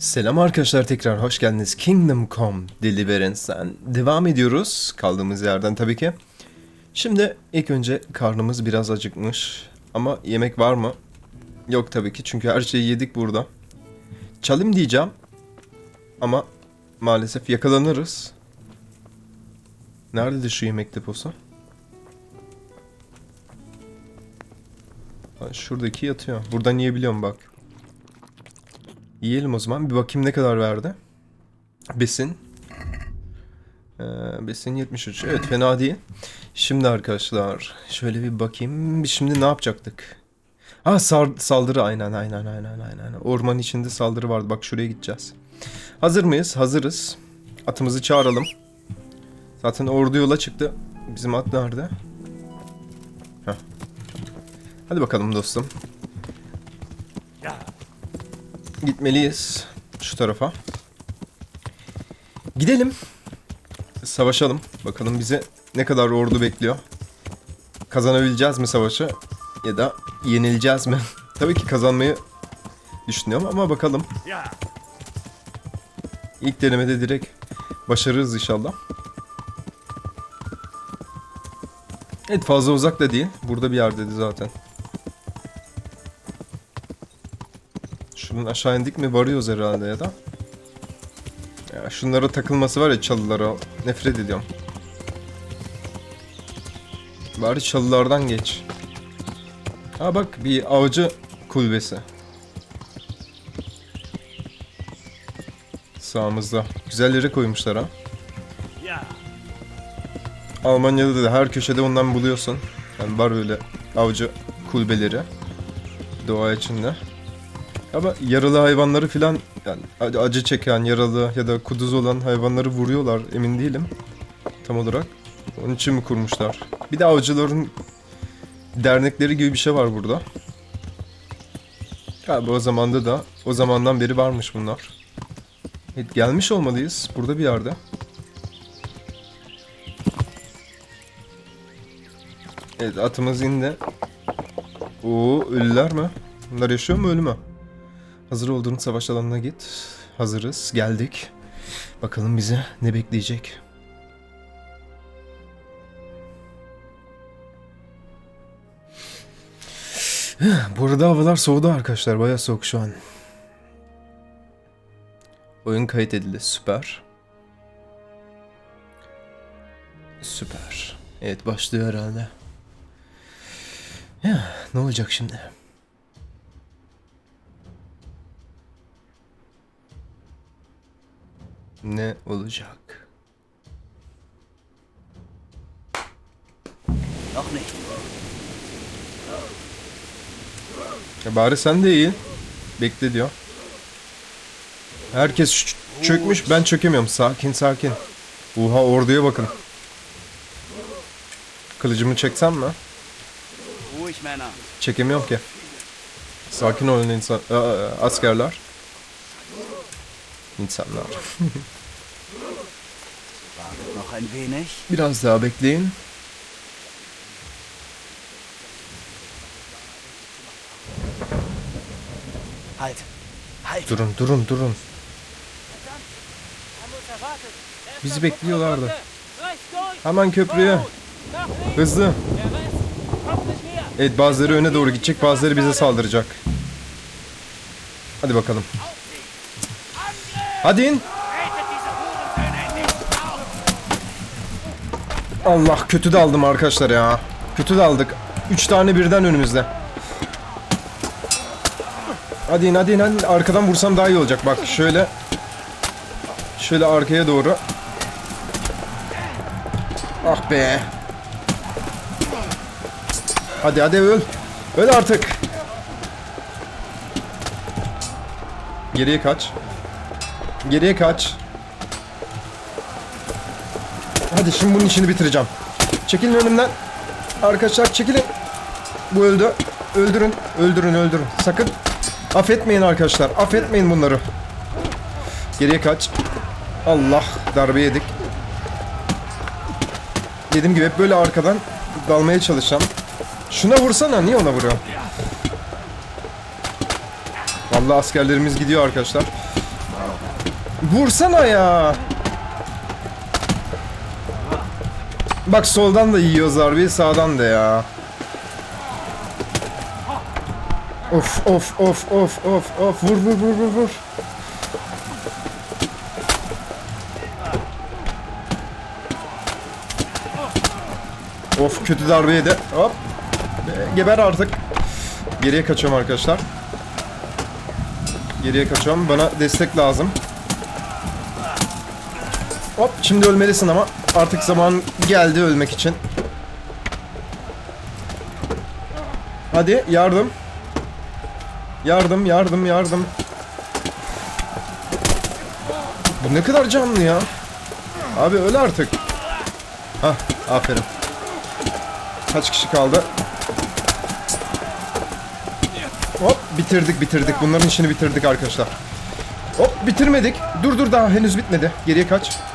Selam arkadaşlar tekrar hoş geldiniz. Kingdom Come Deliverance'den devam ediyoruz. Kaldığımız yerden tabii ki. Şimdi ilk önce karnımız biraz acıkmış. Ama yemek var mı? Yok tabii ki çünkü her şeyi yedik burada. Çalım diyeceğim. Ama maalesef yakalanırız. Nerede şu yemek deposu? Şuradaki yatıyor. Buradan yiyebiliyorum bak. Yiyelim o zaman. Bir bakayım ne kadar verdi. Besin. Ee, besin 73. Evet fena değil. Şimdi arkadaşlar şöyle bir bakayım. Şimdi ne yapacaktık? Ha saldırı aynen aynen aynen aynen. Orman içinde saldırı vardı. Bak şuraya gideceğiz. Hazır mıyız? Hazırız. Atımızı çağıralım. Zaten ordu yola çıktı. Bizim at nerede? Heh. Hadi bakalım dostum. Gitmeliyiz şu tarafa. Gidelim. Savaşalım. Bakalım bize ne kadar ordu bekliyor. Kazanabileceğiz mi savaşı? Ya da yenileceğiz mi? Tabii ki kazanmayı düşünüyorum ama bakalım. İlk denemede direkt başarırız inşallah. Evet fazla uzak da değil. Burada bir yerdeydi zaten. Şunun aşağı indik mi varıyoruz herhalde ya da. Ya şunlara takılması var ya çalılara. Nefret ediyorum. Bari çalılardan geç. Ha bak bir avcı kulübesi. Sağımızda. Güzel yere koymuşlar ha. Almanya'da da her köşede ondan buluyorsun. Yani var böyle avcı kulübeleri. Doğa içinde. Ama yaralı hayvanları filan yani ac- acı çeken, yaralı ya da kuduz olan hayvanları vuruyorlar emin değilim tam olarak. Onun için mi kurmuşlar? Bir de avcıların dernekleri gibi bir şey var burada. Galiba o zamanda da o zamandan beri varmış bunlar. Evet, gelmiş olmalıyız burada bir yerde. Evet atımız indi. Oo ölüler mi? Bunlar yaşıyor mu ölü mü? Hazır olduğun savaş alanına git. Hazırız. Geldik. Bakalım bize ne bekleyecek. Bu arada havalar soğudu arkadaşlar. Bayağı soğuk şu an. Oyun kayıt edildi. Süper. Süper. Evet başlıyor herhalde. Ya ne olacak şimdi? Ne olacak? Nicht. Ya bari sen de iyi. Bekle diyor. Herkes çökmüş ben çökemiyorum. Sakin sakin. Oha orduya bakın. Kılıcımı çeksem mi? Çekemiyorum ki. Sakin olun insan askerler. İnsanlar. Wartet noch ein wenig. Biraz daha bekleyin. Halt. Halt. Durun durun durun. Bizi bekliyorlardı. Hemen köprüye. Hızlı. Evet bazıları öne doğru gidecek bazıları bize saldıracak. Hadi bakalım. Hadi in. Allah kötü de aldım arkadaşlar ya. Kötü de aldık. Üç tane birden önümüzde. Hadi in hadi in hadi. Arkadan vursam daha iyi olacak. Bak şöyle. Şöyle arkaya doğru. Ah be. Hadi hadi öl. Öl artık. Geriye kaç. Geriye kaç. Hadi şimdi bunun işini bitireceğim. Çekilin önümden. Arkadaşlar çekilin. Bu öldü. Öldürün. Öldürün öldürün. Sakın. Affetmeyin arkadaşlar. Affetmeyin bunları. Geriye kaç. Allah darbe yedik. Dediğim gibi hep böyle arkadan dalmaya çalışacağım. Şuna vursana. Niye ona vuruyor? Vallahi askerlerimiz gidiyor arkadaşlar. Vursana ya. Bak soldan da yiyoruz darbeyi sağdan da ya. Of of of of of of vur vur vur vur vur. Of kötü darbe yedi. Hop. Geber artık. Geriye kaçıyorum arkadaşlar. Geriye kaçıyorum. Bana destek lazım. Hop şimdi ölmelisin ama artık zaman geldi ölmek için. Hadi yardım. Yardım yardım yardım. Bu ne kadar canlı ya. Abi öl artık. Hah aferin. Kaç kişi kaldı? Hop bitirdik bitirdik. Bunların işini bitirdik arkadaşlar. Hop bitirmedik. Dur dur daha henüz bitmedi. Geriye kaç.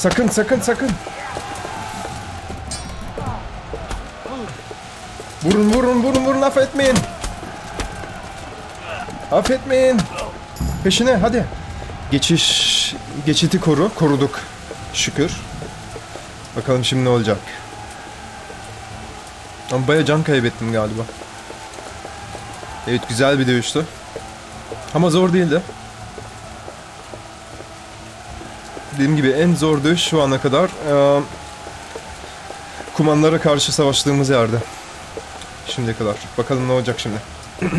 Sakın sakın sakın. Vurun vurun vurun vurun affetmeyin. Affetmeyin. Peşine hadi. Geçiş geçiti koru. Koruduk. Şükür. Bakalım şimdi ne olacak. Ama baya can kaybettim galiba. Evet güzel bir dövüştü. Ama zor değildi. Dediğim gibi en zor dövüş şu ana kadar eee kumanlara karşı savaştığımız yerde. Şimdiye kadar. Bakalım ne olacak şimdi.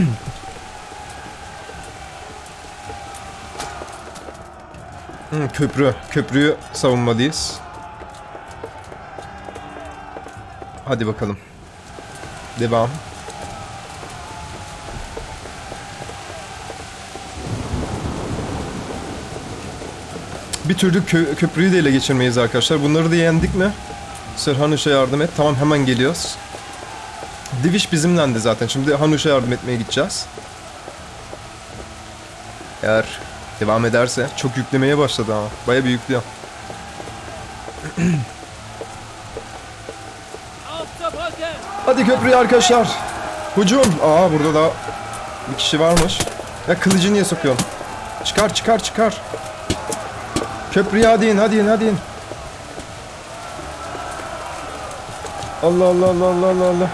Hmm, köprü. Köprüyü savunmalıyız. Hadi bakalım. Devam. Bir türlü kö- köprüyü de ele geçirmeyiz arkadaşlar. Bunları da yendik mi? Sir Hanuş'a yardım et. Tamam hemen geliyoruz. Divish bizimlendi zaten. Şimdi Hanuş'a yardım etmeye gideceğiz. Eğer devam ederse çok yüklemeye başladı ama. Baya bir yüklüyor. Hadi köprüye arkadaşlar. Hücum. Aa burada da bir kişi varmış. Ya kılıcı niye sokuyorsun? Çıkar çıkar çıkar. Köprüye hadi in hadi in hadi in. Allah Allah Allah Allah Allah Allah.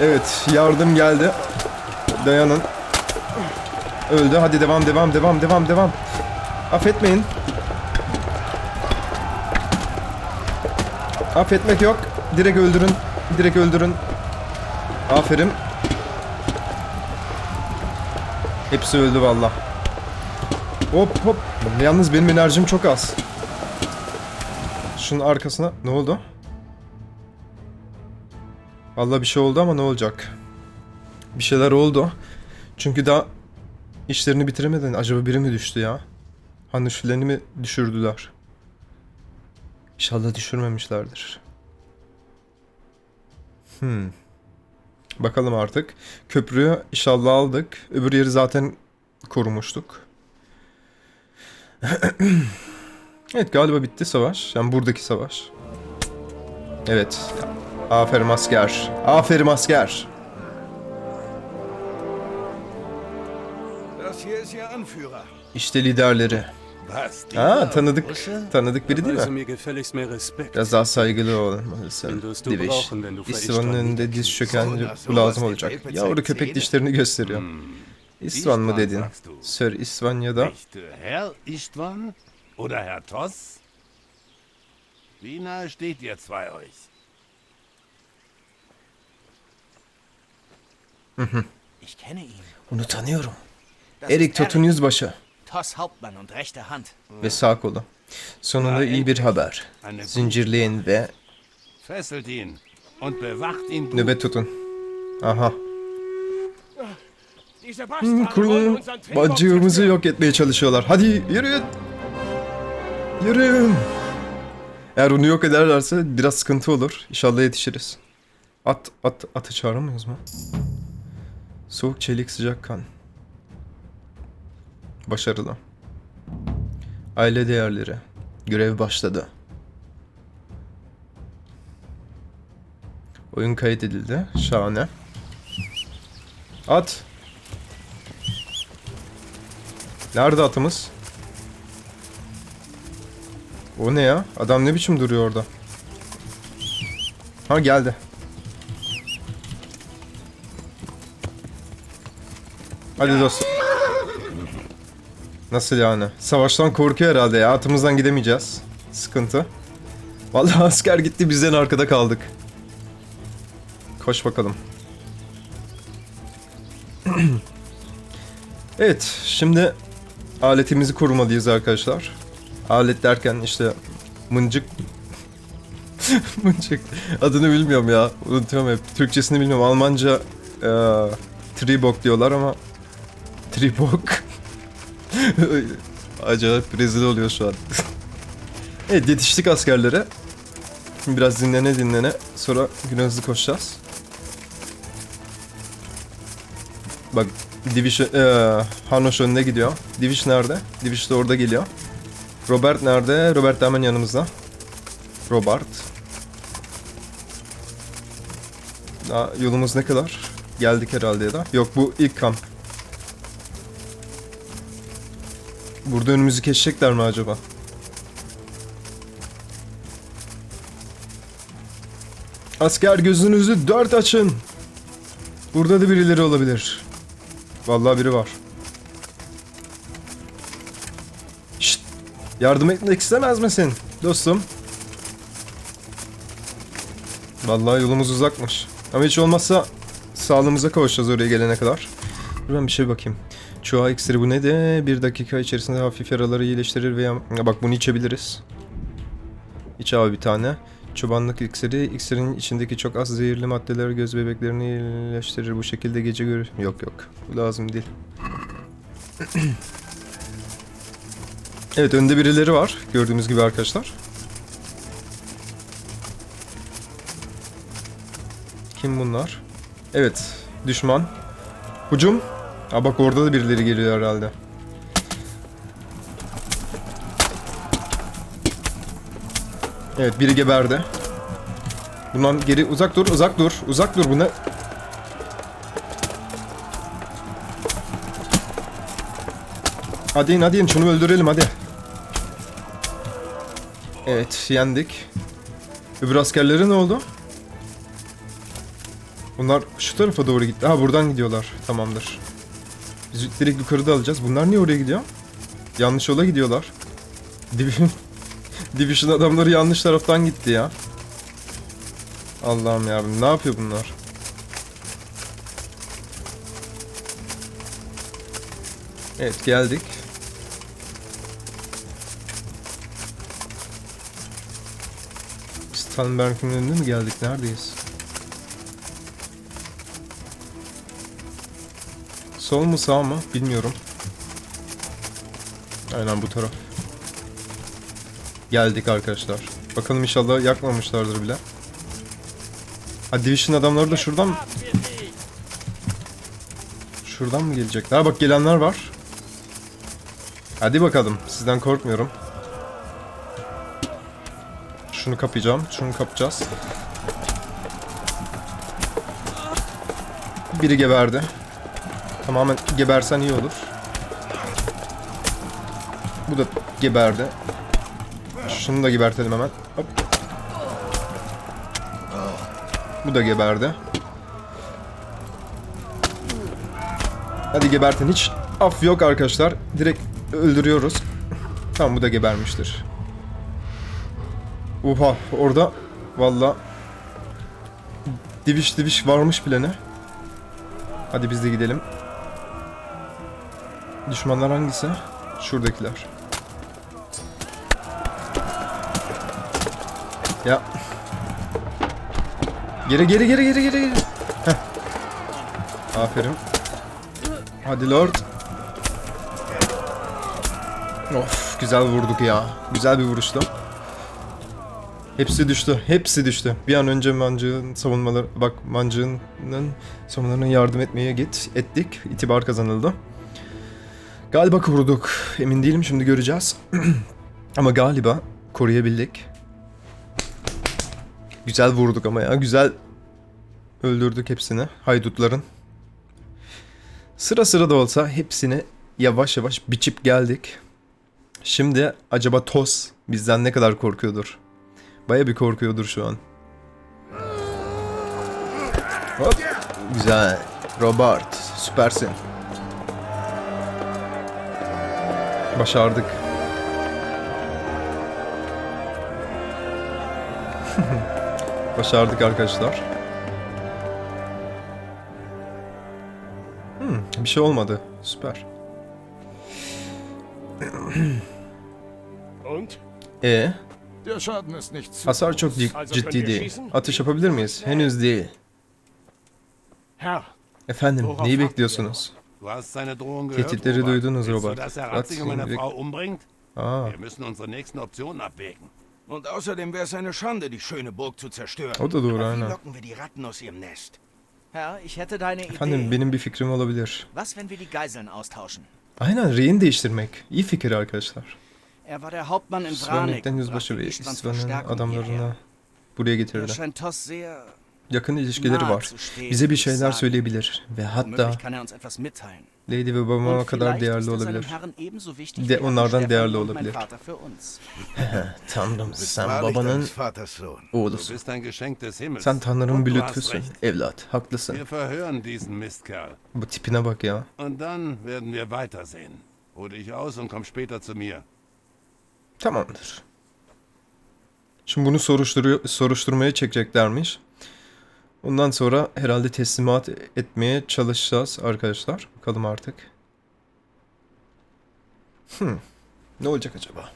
evet yardım geldi. Dayanın. Öldü. Hadi devam devam devam devam devam. Affetmeyin. Affetmek yok. Direkt öldürün. Direkt öldürün. Aferin. Hepsi öldü valla. Hop hop. Yalnız benim enerjim çok az. Şunun arkasına ne oldu? Vallahi bir şey oldu ama ne olacak? Bir şeyler oldu. Çünkü daha işlerini bitiremeden acaba biri mi düştü ya? Hanışfilerini mi düşürdüler? İnşallah düşürmemişlerdir. Hmm. Bakalım artık. Köprüyü inşallah aldık. Öbür yeri zaten korumuştuk. evet galiba bitti savaş. Yani buradaki savaş. Evet. Aferin asker. Aferin asker. İşte liderleri. Aa tanıdık. Tanıdık biri değil mi? Biraz daha saygılı olmalısın. İstvan'ın Istvan önünde diz bu lazım olacak. Yavru köpek dişlerini gösteriyor. İstvan mı dedin? Sir İstvan ya da Herr Istvan oder Herr Toss? Wie nahe steht ihr zwei euch? Ich kenne ihn. onu tanıyorum. Erik Tot'un yüzbaşı Toss Hauptmann und rechte Hand. ve sağ kolu. Sonunda iyi bir haber. Zincirleyin ve Fesselt ihn und bewacht ihn gut. nöbet tutun. Aha. Hmm, Kurulu bacığımızı yok etmeye çalışıyorlar. Hadi yürüyün. Yürüyün. Eğer onu yok ederlerse biraz sıkıntı olur. İnşallah yetişiriz. At, at, atı çağıramıyoruz mu? Soğuk çelik sıcak kan. Başarılı. Aile değerleri. Görev başladı. Oyun kaydedildi. Şahane. At. Nerede atımız? O ne ya? Adam ne biçim duruyor orada? Ha geldi. Hadi dostum. Nasıl yani? Savaştan korkuyor herhalde ya. Atımızdan gidemeyeceğiz. Sıkıntı. Vallahi asker gitti bizden arkada kaldık. Koş bakalım. evet, şimdi aletimizi korumalıyız arkadaşlar. Alet derken işte mıncık mıncık adını bilmiyorum ya. Unutuyorum hep. Türkçesini bilmiyorum. Almanca e, tribok diyorlar ama tribok Acayip rezil oluyor şu an. evet yetiştik askerlere. Biraz dinlene dinlene sonra güne hızlı koşacağız. Bak Divish eee Hanos önüne gidiyor. Divish nerede? Divish de orada geliyor. Robert nerede? Robert de hemen yanımızda. Robert. Daha yolumuz ne kadar? Geldik herhalde ya da. Yok bu ilk kamp. Burada önümüzü kesecekler mi acaba? Asker gözünüzü dört açın. Burada da birileri olabilir. Vallahi biri var. Şşt! Yardım etmek istemez misin dostum? Vallahi yolumuz uzakmış. Ama hiç olmazsa sağlığımıza kavuşacağız oraya gelene kadar. Dur ben bir şey bakayım. Çuha iksiri bu ne de bir dakika içerisinde hafif yaraları iyileştirir veya Ya bak bunu içebiliriz. İç abi bir tane. Çobanlık iksiri, iksirin içindeki çok az zehirli maddeler göz bebeklerini iyileştirir. Bu şekilde gece görür. Yok yok. Bu lazım değil. evet önde birileri var. Gördüğümüz gibi arkadaşlar. Kim bunlar? Evet. Düşman. Hucum. Ha bak orada da birileri geliyor herhalde. Evet biri geberdi. Bundan geri uzak dur, uzak dur, uzak dur. Bu ne? Hadi in, hadi in. Şunu öldürelim hadi. Evet, yendik. Öbür askerleri ne oldu? Bunlar şu tarafa doğru gitti. Ha buradan gidiyorlar. Tamamdır. Biz direkt yukarıda alacağız. Bunlar niye oraya gidiyor? Yanlış yola gidiyorlar. Division, Division adamları yanlış taraftan gitti ya. Allah'ım ya ne yapıyor bunlar? Evet geldik. Stanberg'in önüne mi geldik? Neredeyiz? Sol mu sağ mı bilmiyorum. Aynen bu taraf. Geldik arkadaşlar. Bakalım inşallah yakmamışlardır bile. Ha Division adamları da şuradan mı? Şuradan mı gelecekler? Bak gelenler var. Hadi bakalım. Sizden korkmuyorum. Şunu kapayacağım. Şunu kapacağız. Biri geberdi. Tamamen gebersen iyi olur. Bu da geberdi. Şunu da gebertelim hemen. Hop. Bu da geberdi. Hadi gebertin. Hiç af yok arkadaşlar. Direkt öldürüyoruz. Tamam bu da gebermiştir. Oha orada valla diviş diviş varmış bile. Hadi biz de gidelim. Düşmanlar hangisi? Şuradakiler. Ya. Geri geri geri geri geri. Heh. Aferin. Hadi Lord. Of güzel vurduk ya. Güzel bir vuruştu. Hepsi düştü. Hepsi düştü. Bir an önce mancığın savunmaları bak mancığının savunmalarına yardım etmeye git ettik. İtibar kazanıldı. Galiba koruduk. Emin değilim şimdi göreceğiz. ama galiba koruyabildik. Güzel vurduk ama ya. Güzel öldürdük hepsini. Haydutların. Sıra sıra da olsa hepsini yavaş yavaş biçip geldik. Şimdi acaba Tos bizden ne kadar korkuyordur? Baya bir korkuyordur şu an. Hop. Güzel. Robert, süpersin. Başardık. Başardık arkadaşlar. Hmm, bir şey olmadı. Süper. Und? E Der Schaden ist nicht zu hasar çok ciddi değil. Atış yapabilir miyiz? Henüz değil. Efendim, neyi bekliyorsunuz? Tehditleri duydunuz Robert. er Ratz Ratzig und meine ihn weg- Frau umbringt? Aa, Und außerdem wäre es eine Schande, die schöne Burg zu zerstören. o da doğru Aber wie aynen. locken wir die Ratten aus ihrem Nest? Herr, ich hätte deine Efendim Idee. benim bir fikrim olabilir. Was, wenn wir die Geiseln austauschen? Aynen rehin değiştirmek. İyi fikir arkadaşlar. Er war der Hauptmann in Vranik. Svanek'ten und yüzbaşı brachte ve Istvans İsvan'ın Verstärkung adamlarını hierher. buraya Er getirdi. scheint Toss sehr Yakın ilişkileri var. Bize bir şeyler söyleyebilir ve hatta. Lady ve babama kadar değerli er olabilir. De- onlardan değerli olabilir. Tanrım sen babanın oğlusun. Sen Tanrı'nın bir lütfusun. Evlat, haklısın. Bu tipine bak ya. Und dann werden wir weitersehen. Ruh dich aus und komm später zu mir. Tamamdır. Şimdi bunu soruşturuyor, soruşturmaya çekeceklermiş. Ondan sonra herhalde teslimat etmeye çalışacağız arkadaşlar. Bakalım artık. Hmm. Ne olacak acaba?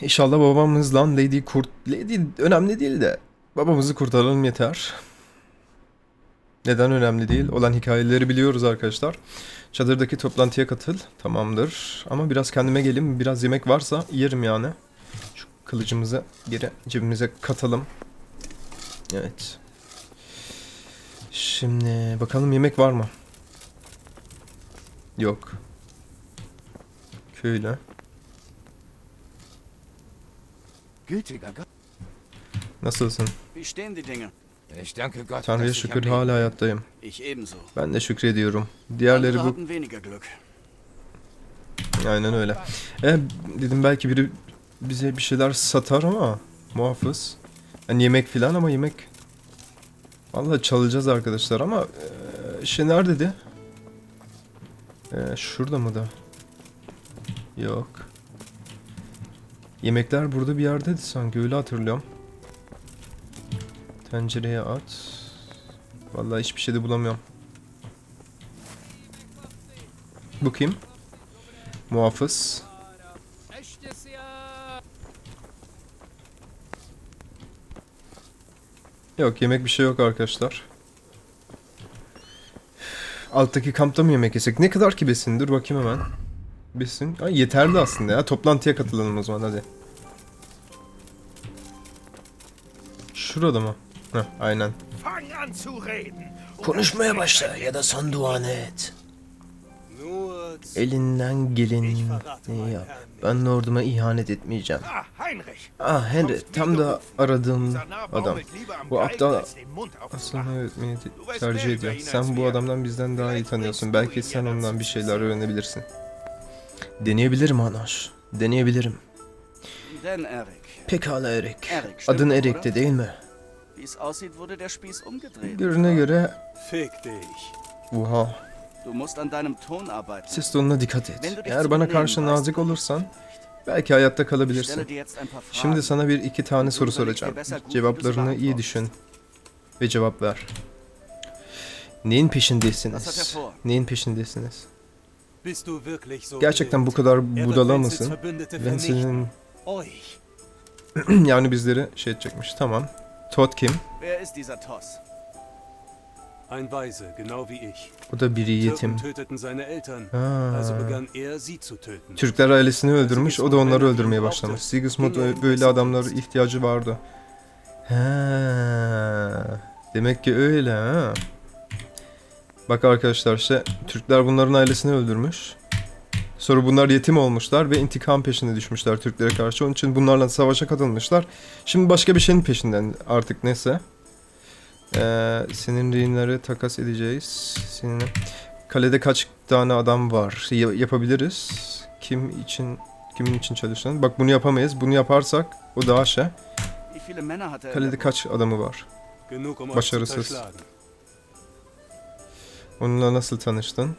İnşallah babamızla Lady Kurt... Lady önemli değil de babamızı kurtaralım yeter. Neden önemli değil? Olan hikayeleri biliyoruz arkadaşlar. Çadırdaki toplantıya katıl. Tamamdır. Ama biraz kendime geleyim. Biraz yemek varsa yerim yani. Şu kılıcımızı geri cebimize katalım. Evet. Şimdi bakalım yemek var mı? Yok. Köyle. Nasılsın? Tanrı'ya şükür hala hayattayım. Ben de şükrediyorum. Diğerleri bu. Aynen öyle. E, dedim belki biri bize bir şeyler satar ama muhafız. Yani yemek filan ama yemek. Vallahi çalacağız arkadaşlar ama e, şey neredeydi? E, şurada mı da? Yok. Yemekler burada bir yerdeydi sanki öyle hatırlıyorum. Tencereye at. Vallahi hiçbir şey de bulamıyorum. Bu kim? Muhafız. Yok yemek bir şey yok arkadaşlar. Alttaki kampta mı yemek yesek? Ne kadar ki besin? Dur bakayım hemen. Besin. Ay, yeterli aslında ya. Toplantıya katılalım o zaman hadi. Şurada mı? Heh, aynen. Konuşmaya başla ya da sen duanı et. Elinden geleni yap. Ben orduma ihanet etmeyeceğim. Ah, Heinrich. Ah Henry tam da aradığım adam. Bu aptal öğretmeyi te- tercih ediyor. Sen bu adamdan bizden daha iyi tanıyorsun. Belki sen ondan bir şeyler öğrenebilirsin. Deneyebilirim Anaş. Deneyebilirim. Pekala Erik. Adın? Erik'ti değil mi? Görüne göre... Oha. Du musst an deinem Ton arbeiten. Ses tonuna dikkat et. Eğer bana karşı nazik olursan belki hayatta kalabilirsin. Şimdi sana bir iki tane soru soracağım. Cevaplarını iyi düşün ve cevap ver. Neyin er peşindesiniz? vor? Neyin peşindesiniz? Gerçekten bu kadar Er budala mısın? Wenzel'in Euch. yani bizleri şey edecekmiş. Tamam. Todd kim? Ein Weise, genau wie ich. O da biri yetim. Ha. Also begann er, sie zu töten. Türkler ailesini öldürmüş, o da onları öldürmeye başlamış. Sigismund böyle adamlara ihtiyacı vardı. Ha. Demek ki öyle ha. Bak arkadaşlar işte Türkler bunların ailesini öldürmüş. Sonra bunlar yetim olmuşlar ve intikam peşine düşmüşler Türklere karşı. Onun için bunlarla savaşa katılmışlar. Şimdi başka bir şeyin peşinden artık neyse. Ee, senin ürünleri takas edeceğiz. Senin kalede kaç tane adam var? Ya- yapabiliriz. Kim için kimin için çalıştın? Bak bunu yapamayız. Bunu yaparsak o daha şey. Kalede kaç adamı var? Başarısız. Onunla nasıl tanıştın?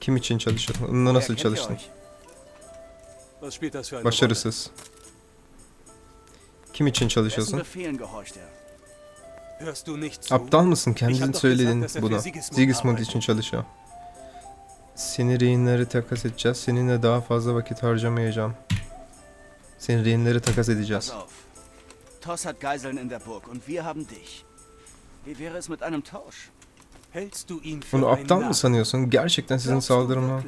Kim için çalışıyorsun? Onunla nasıl çalıştın? Başarısız. Kim için çalışıyorsun? Aptal mısın? Kendin söyledin er für Sigismund için çalışıyor. Seni rehinleri takas edeceğiz. Seninle daha fazla vakit harcamayacağım. Senin rehinleri takas edeceğiz. Toss hat Geiseln in der Burg und wir haben dich. Wie wäre es mit einem Tausch? Hältst du ihn für Bunu aptal mı sanıyorsun? Gerçekten sizin saldırıma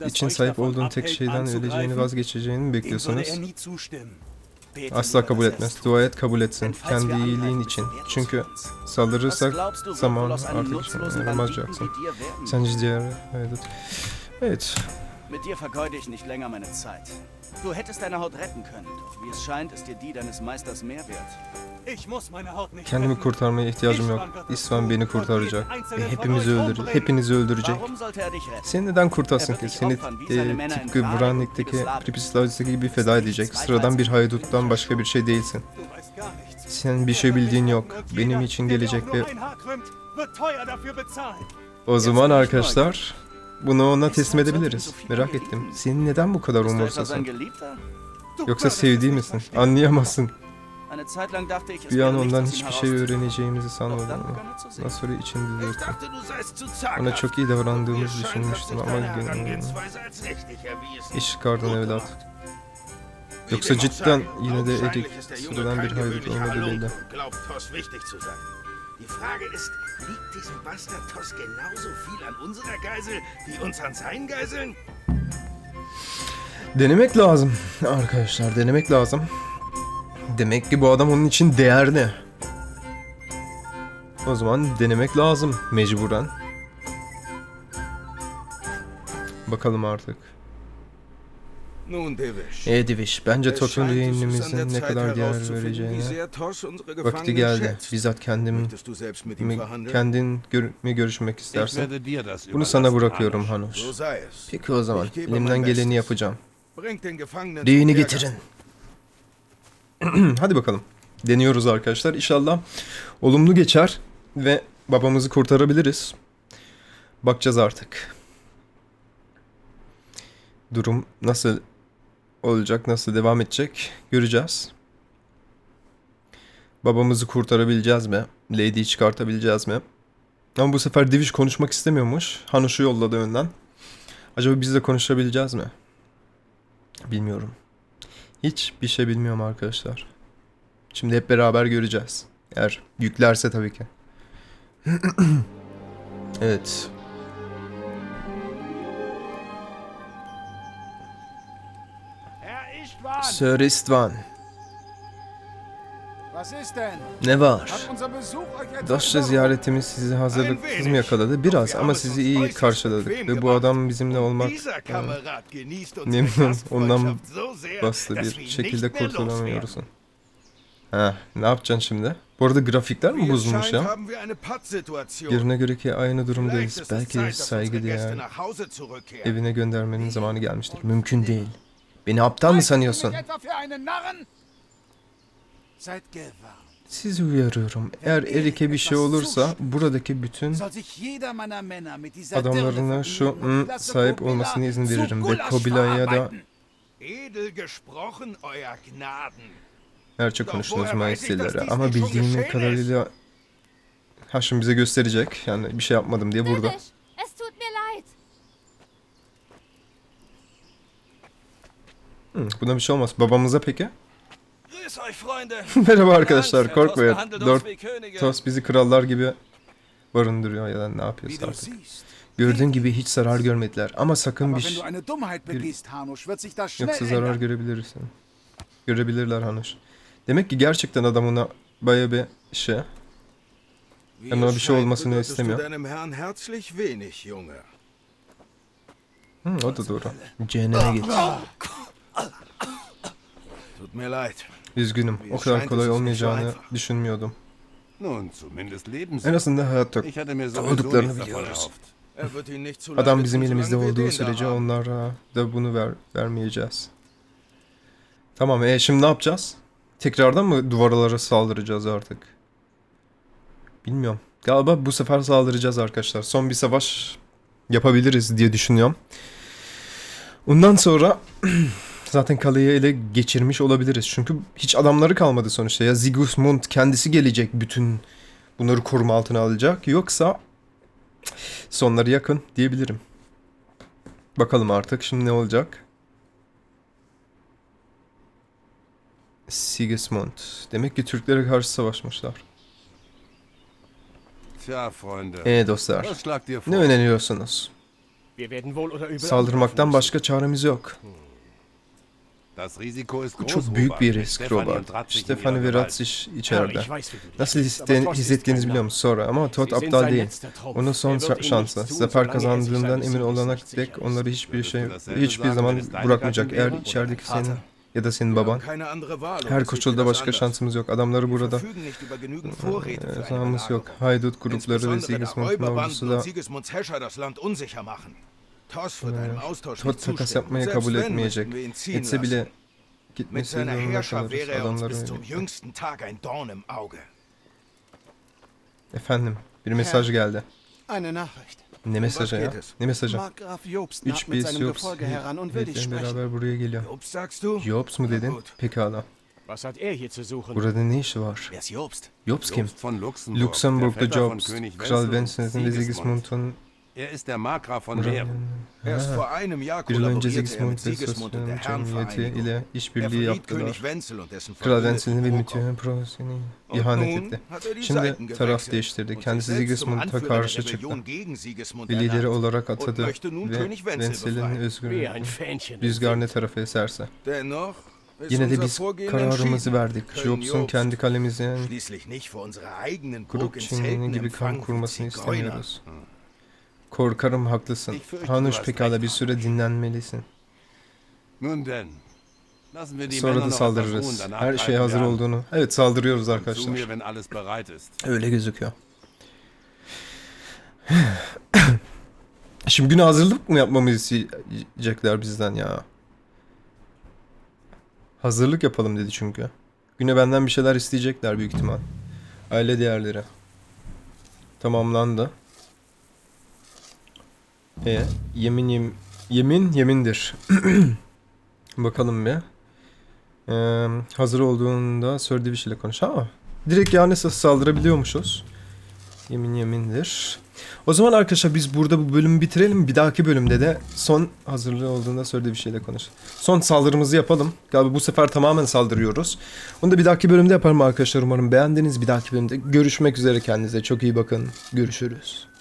er için sahip olduğun tek şeyden öleceğini vazgeçeceğini mi würde bekliyorsunuz? Asla kabul etmez. Dua et kabul etsin. Kendi iyiliğin için. Çünkü saldırırsak zaman artık yaramaz Jackson. Sence diğer... Evet. Evet. Mit dir vergeude ich nicht länger meine Zeit. Du hättest deine Haut retten können, doch wie es scheint, ist dir die deines Meisters mehr wert. Ich muss meine Haut nicht Kendimi kurtarmaya ihtiyacım yok. İsvan beni kurtaracak. Ve hepimizi öldür hepinizi öldürecek. Er? Seni neden kurtarsın Er ki? Seni e, tıpkı Pripyslav. Pripislav'daki gibi feda edecek. Sıradan bir hayduttan başka bir şey değilsin. Senin bir şey bildiğin yok. Benim için gelecek ve o zaman arkadaşlar bunu ona teslim edebiliriz. Merak ettim. Seni neden bu kadar umursasın? Yoksa sevdiği misin? Anlayamazsın. Bir an ondan hiçbir şey öğreneceğimizi sanmadım ama. Ondan sonra içim Ich düzeltti. dachte, du seist zu Ona çok iyi davrandığımızı düşünmüştüm ama erwiesen. iş çıkardın evlat. Yoksa cidden yine de Erik sıradan bir haydut olmadı belli. Die Frage ist, liegt diesem Bastard Toss genauso viel an unserer Geisel wie uns an seinen Geiseln? Denemek lazım arkadaşlar denemek lazım. Demek ki bu adam onun için değerli. O zaman denemek lazım mecburen. Bakalım artık. Nun, Devish. Ediviş bence Totun der ne kadar değer vereceğine vakti geldi. Bizzat kendim mi, kendin gör, mi görüşmek istersen. Bunu sana bırakıyorum. Hanuş. Peki o zaman elimden geleni yapacağım. Düğünü getirin. Hadi bakalım. Deniyoruz arkadaşlar. İnşallah olumlu geçer ve babamızı kurtarabiliriz. Bakacağız artık. Durum nasıl olacak, nasıl devam edecek göreceğiz. Babamızı kurtarabileceğiz mi? Lady'yi çıkartabileceğiz mi? Ama bu sefer Divish konuşmak istemiyormuş. Hanuş'u yolladı önden. Acaba biz de konuşabileceğiz mi? Bilmiyorum. Hiç bir şey bilmiyorum arkadaşlar. Şimdi hep beraber göreceğiz. Eğer yüklerse tabii ki. evet. Sir Istvan. Ne var? Dostça ziyaretimiz sizi hazırlıksız mı yakaladı? Biraz ama sizi iyi karşıladık. Ve bu adam bizimle olmak memnun. Ondan bastı bir şekilde kurtulamıyorsun. Ha, ne yapacaksın şimdi? Bu arada grafikler mi bozulmuş ya? Görüne göre ki aynı durumdayız. Belki saygı değer evine göndermenin zamanı gelmiştir. Mümkün değil. Beni aptal mı sanıyorsun? Sizi uyarıyorum. Eğer Erik'e bir şey olursa buradaki bütün Soll sich jeder meiner Männer mit dieser adamlarına şu "m" sahip olmasına izin veririm. Ve Kobila'ya da Doch konuştunuz dies Ama bildiğim kadarıyla Haşim bize gösterecek. Yani bir şey yapmadım diye burada. Divish, es tut mir leid. Hı, buna bir şey olmaz. Babamıza peki? Merhaba arkadaşlar. Korkmayın. Dört. Tos bizi krallar gibi barındırıyor ya da ne yapıyorsa artık. Gördüğün gibi hiç zarar görmediler. Ama sakın bir şey... Yoksa zarar görebilirsin. Görebilirler Hanuş. Demek ki gerçekten adamına baya bir şey. Ama es bir şey olmasını istemiyor. Hı, o da doğru. Cehenneme git. Üzgünüm. O kadar kolay olmayacağını düşünmüyordum. En azından hayatta Ich hatte mir sowieso olduklarını biliyoruz. Er Adam bizim elimizde olduğu sürece onlara da bunu ver, vermeyeceğiz. Tamam e şimdi ne yapacağız? Tekrardan mı duvarlara saldıracağız artık? Bilmiyorum. Galiba bu sefer saldıracağız arkadaşlar. Son bir savaş yapabiliriz diye düşünüyorum. Ondan sonra zaten kaleyi ele geçirmiş olabiliriz. Çünkü hiç adamları kalmadı sonuçta. Ya Sigismund kendisi gelecek bütün bunları koruma altına alacak. Yoksa sonları yakın diyebilirim. Bakalım artık şimdi ne olacak? Sigismund. Demek ki Türklere karşı savaşmışlar. Ee dostlar. Ne öneriyorsunuz? Saldırmaktan başka çaremiz yok. Das Risiko ist Bu groß, çok büyük bir risk Robert. Stefani ve. Herr, içeride. Nasıl ist hissettiğinizi biliyorum sonra ama Todd aptal değil. Onun son Er ihnen şansı. Zafer er kazandığından emin olana dek onları ist. hiçbir şey hiçbir zaman bırakmayacak. Eğer içerideki senin ya da senin baban. Her koşulda başka şansımız yok. Adamları burada eine sağımız yok. Haydut grupları ve Sigismund'un ordusu da Austausch Todd takas yapmaya kabul etmeyecek. Etse bile gitmesi seiner zorunda Herrscher kalırız. wäre er zum öyle. jüngsten Tag ein Dorn im Auge. Efendim bir mesaj geldi. Eine Nachricht. Ne mesajı ya? Ne mesajı? Markgraf Jobst Üç naht mit bis seinem Jobs Gefolge heran und will dich heyetleri sprechen. beraber buraya geliyor. Jobst sagst du? Jobs mu dedin? Pekala. Was hat er hier zu suchen? Burada ne işi var? Wer ist Jobst? Jobs kim? Jobst von Luxemburg. Luxemburg'da Jobs. Kral Wenzel'in ve Sigismund. Sigismund'un Er ist der Markgraf von Mähren. Erst vor einem Jahr bir yıl önce kollaborierte er Sigismund mit ve Sigismund und der Sosyan'ın cemiyeti Herrenvereinigung. ile Er işbirliği verriet yaptılar. König Wenzel und dessen Kral Verbündeten Wenzel'in ve müthiyen profesini Und ihanet nun etti. Şimdi taraf değiştirdi. Kendisi Sigismund'a karşı çıktı. Sigismund Ve lideri olarak atadı möchte nun ve König Wenzel Wenzel'in befreien. özgür Wie ein Fähnchen. rüzgar ne tarafa eserse. Dennoch ist Yine de biz Vorgehen kararımızı entschieden. verdik. Jobs'un kendi kalemizin in çinliğini gibi kan wie kurmasını istemiyoruz. Korkarım haklısın. Hanuş pekala bir süre dinlenmelisin. Sonra da saldırırız. Her şey hazır olduğunu. Evet saldırıyoruz arkadaşlar. Öyle gözüküyor. Şimdi güne hazırlık mı yapmamı isteyecekler bizden ya? Hazırlık yapalım dedi çünkü. Güne benden bir şeyler isteyecekler büyük ihtimal. Aile değerleri. Tamamlandı. E yemin yem, yemin yemindir. Bakalım bir. Ee, hazır olduğunda Sir Divish ile konuş. Ha, direkt yani saldırabiliyormuşuz. Yemin yemindir. O zaman arkadaşlar biz burada bu bölümü bitirelim. Bir dahaki bölümde de son hazırlığı olduğunda söylediği bir şeyle konuş. Son saldırımızı yapalım. Galiba bu sefer tamamen saldırıyoruz. Onu da bir dahaki bölümde yaparım arkadaşlar. Umarım beğendiniz. Bir dahaki bölümde görüşmek üzere kendinize. Çok iyi bakın. Görüşürüz.